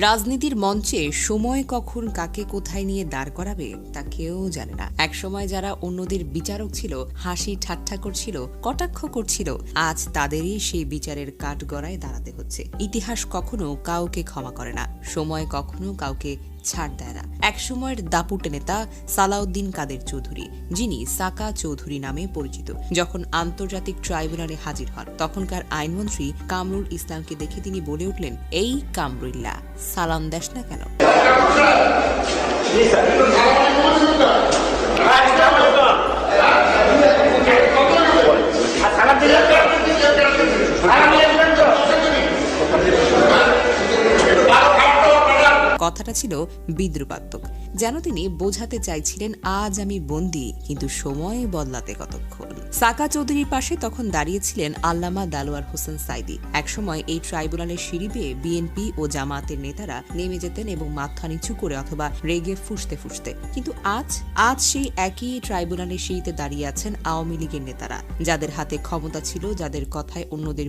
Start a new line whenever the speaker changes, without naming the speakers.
রাজনীতির মঞ্চে সময় কখন কাকে কোথায় নিয়ে দাঁড় করাবে তা কেউ জানে না। এক সময় যারা অন্যদের বিচারক ছিল, হাসি ঠাট্টা করছিল, কটাক্ষ করছিল, আজ তাদেরই সেই বিচারের কাঠগড়ায় দাঁড়াতে হচ্ছে। ইতিহাস কখনো কাউকে ক্ষমা করে না। সময় কখনো কাউকে ছাড় দেয় না। একসময়ের দাপুটে নেতা সালাউদ্দিন কাদের চৌধুরী, যিনি সাকা চৌধুরী নামে পরিচিত। যখন আন্তর্জাতিক ট্রাইব্যুনালে হাজির হন, তখনকার আইনমন্ত্রী কামরুল ইসলামকে দেখে তিনি বলে উঠলেন, এই কামরুল্লাহ সালাম দেশ না কেন? কথাটা ছিল বিদ্রুপাত্মক। যেন তিনি বোঝাতে চাইছিলেন, আজ আমি বন্দি, কিন্তু সময় বদলাতে কতক্ষণ? সাকা চৌধুরীর পাশে তখন দাঁড়িয়েছিলেন আল্লামা দালোয়ার হোসেন সাইদি। একসময় এই ট্রাইব্যুনালের সিঁড়ি বেয়ে বিএনপি ও জামায়াতের নেতারা নেমে যেতেন এবং মাথা নিচু করে অথবা রেগে ফুসতে ফুসতে। কিন্তু আজ আজ সেই একই ট্রাইব্যুনালের সিঁড়িতে দাঁড়িয়ে আছেন আওয়ামী লীগের নেতারা, যাদের হাতে ক্ষমতা ছিল, যাদের কথায় অন্যদের